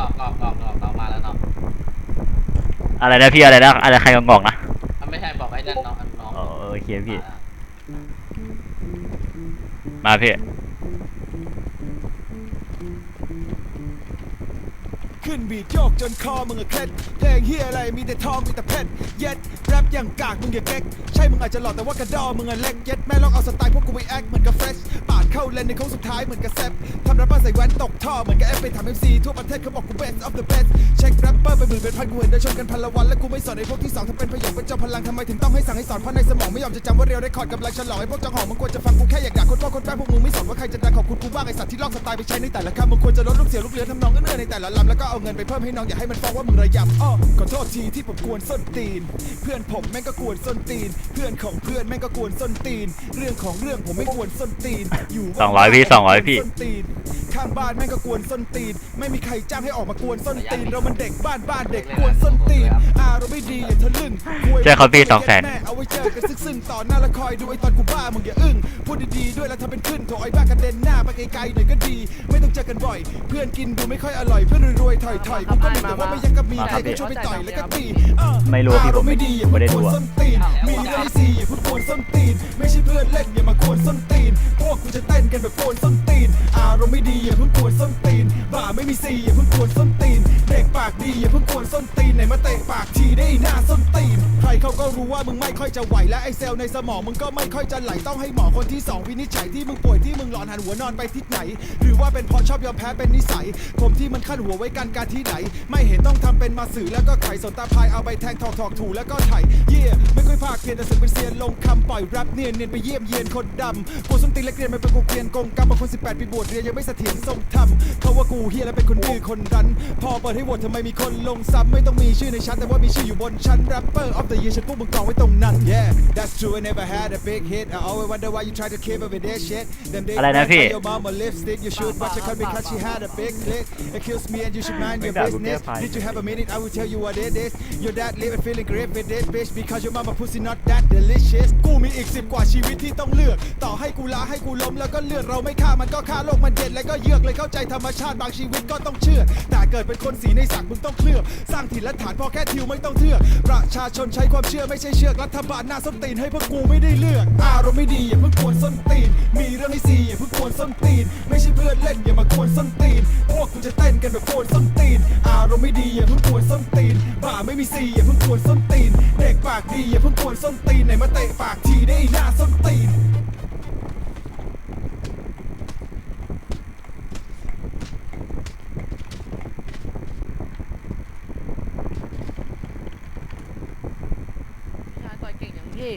กอกกอกกอกกอกกอกมาแล้วน้องอะไรนะพี่อะไรนะอะไรใครกองอกนะมันไม่ใช่บอกไอ้นั่นน้องอันน้องอ๋อโอเคพี่ มาพี่ ขึ้นบีดโยกจนคอมึงอะเคล็ดเพลงเฮียอะไรมีแต่ทองมีแต่เพชรเย็ดแรปอย่างกากมึงอย่าเก๊กใช่มึงอาจจะหล่อแต่ว่ากระดอมึงอะเล็กเย็ดแม่ลองเอาสไตล์พวกกูไปแอคเหมือนกับเฟรชปาดเข้าเลนในโค้งสุดท้ายเหมือนกับแซปทำแรปเปอร์ใส่แว่นตกท่อเหมือนกับเอฟไปทำเอ็มซีทั่วประเทศเขาบอกกู best of the best เช็คแรปเปอร์ไปหมื่นเป็นพันกูเห็นได้ชนกันพันละวันและกูไม่สอนไอ้พวกที่สองถ้าเป็นประโยคเป็นเจ้าพลังทำไมถึงต้องให้สั่งให้สอนเพราะในสมองไม่ยอมจะจำว่าเรียวได้คอร์ดกำลังฉลองไอ้พวกเจ้าของมึงควรจะฟังกูแค่อยากด่าคนพ่อคนแม่พวกมึงไม่สนว่าใครจะดังขอบคุณกูบ้างไอ้สัตว์ที่ลอกสไตล์ไปใช้ในแต่ละคำมึงควรจะลดลูกเสียลูกเรือทำนองเอื้อในแต่ละลำแล้วก็เอาเงินไปเพิ่มให้น้องอย่าให้มันฟ้องว่ามึงระยำอ้อขอโทษทีที่ผมกวนส้นตีน เพื่อนผมแม่งก็กวนส้นตีน เพื่อนของเพื่อนแม่งก็กวนส้นตีน เรื่องของเรื่องผมไม่กวนส้นตีน อยู่สองร้อยพี่สองร้อยพี่ ส้นตีนข้างบ้านแม่งก็กวนส้นตีน ไม่มีใครจ้างให้ออกมากวนส้นตีน เรามันเด็กบ้านบ้านเด็กกวนส้นตีนอารมณ์ไม่ดี อย่าทะลึ่งใช่ครับพี่200,000แน่เอาไว้เจอกันซึ่งๆต่อหน้าแล้วคอยดูไอ้ตอนกูบ้ามึงอย่าอึ้งพูดดีๆด้วยแล้วทำเป็นขึ้นโถไอ้บ้ากระเด็นหน้าไปไกลๆหน่อยก็ดี ไม่ต้องเจอกันบ่อย เพื่อนกินดูไม่ค่อยอร่อยเพื่อนรวยๆถอยๆกูก็มีแต่ว่าไม่ยังกับมีใครก็ช่วยไปต่อยแล้วก็ตีเออไม่รู้ว่าพี่ผมอารณ์ไม่ดีอย่าไม่ได้พูดูดอะส้นตีนมีเรื่องให้สี่อย่าพูดกวนส้นตีน ไม่ใช่เพื่อนเล่นอย่ามากวนส้นตีนพวกกูจะเต้นกันแบบกวนส้นตีนอารมณ์ไม่ดีอย่าเพิ่งกวนส้นตีนบ่าไม่มีสี่อย่าเพิ่งกวนส้นตีนเด็กปากดีอย่าเพิ่งกวนส้นตีนไหนมาเตะปากทีได้หน้าส้นตีนใคร เขาก็รู้ว่ามึงไม่ค่อยจะไหวและไอเซลล์ในสมองมึงก็ไม่ค่อยจะไหลต้องให้หมอคนที่สองวินิจฉัยที่มึงป่วยที่มึงหลอนหันหัวนอนไปทิศไหน หรือว่าเป็นเพราะชอบยอมแพ้เป็นนิสัย ผมที่มันขั้นหัวไว้กันการที่ไหน ไม่เห็นต้องทำเป็นมาสื่อแล้วก็ไขสนตาพายเอาไปแทงถอกถอกถูแล้วก็ไถเย่ไม่ค่อยภาคเพียนแต่สึกเป็นเซียนลงคำปล่อยแรปเนียนเนียนไปเยี่ยมเยียนคนดำกูส้นตีนเล็กเรียนมาเป็นกูเกรียนกงกรรมบางคน 18 ปีบวชเรียนยังไม่เสถียรทรงธรรมเขาว่ากูเฮียแล้วเป็นคนดื้อคนรั้นพอเปิดให้โหวตทำไมมีคนลงซ้ำไม่ต้องมีชื่อในชั้นแต่ว่ามีชื่ออยู่บนชั้น rapper of the year ฉันพวกมึงกองไว้ตรงนั้น yeah that's true I never had a big hit I always wonder why you try to keep up with that shit them days อะไรนะพี่ your mama lipstick you should watch her cut because she had a big clit accuse me and you should mind your business did you have a minute I will tell you what it is your dad living feeling great with this bitch because your mama pussy not that delicious กูมีอีกสิบกว่าชีวิตที่ต้องเลือก ต่อให้กูลาให้กูล้มแล้วก็เลือดเราไม่ฆ่ามันก็ฆ่าโลกมันเย็นแล้วก็เยือกเลยเข้าใจธรรมชาติบางชีวิตก็ต้องเชื่อแต่เกิดเป็นคนสีในสักมึงต้องเคลือบสร้างถิ่นและฐานพอแค่ทิวไม่ต้องเทือกประชาชนใช้ความเชื่อไม่ใช่เชือกรัฐบาลหน้าส้นตีนให้พวกกูไม่ได้เลือก อารมณ์ไม่ดีอย่าเพิ่งกวนส้นตีน มีเรื่องให้ซีอย่าเพิ่งกวนส้นตีน ไม่ใช่เพื่อนเล่นอย่ามากวนส้นตีน พวกกูจะเต้นกันแบบกวนส้นตีน อารมณ์ไม่ดีอย่าเพิ่งกวนส้นตีน บ่าไม่มีซีอย่าเพิ่งกวนส้นตีน เด็กปากดีอย่าเพิ่งกวนส้นตีนไหนมาเตะปากทีได้หน้าส้นตีน พี่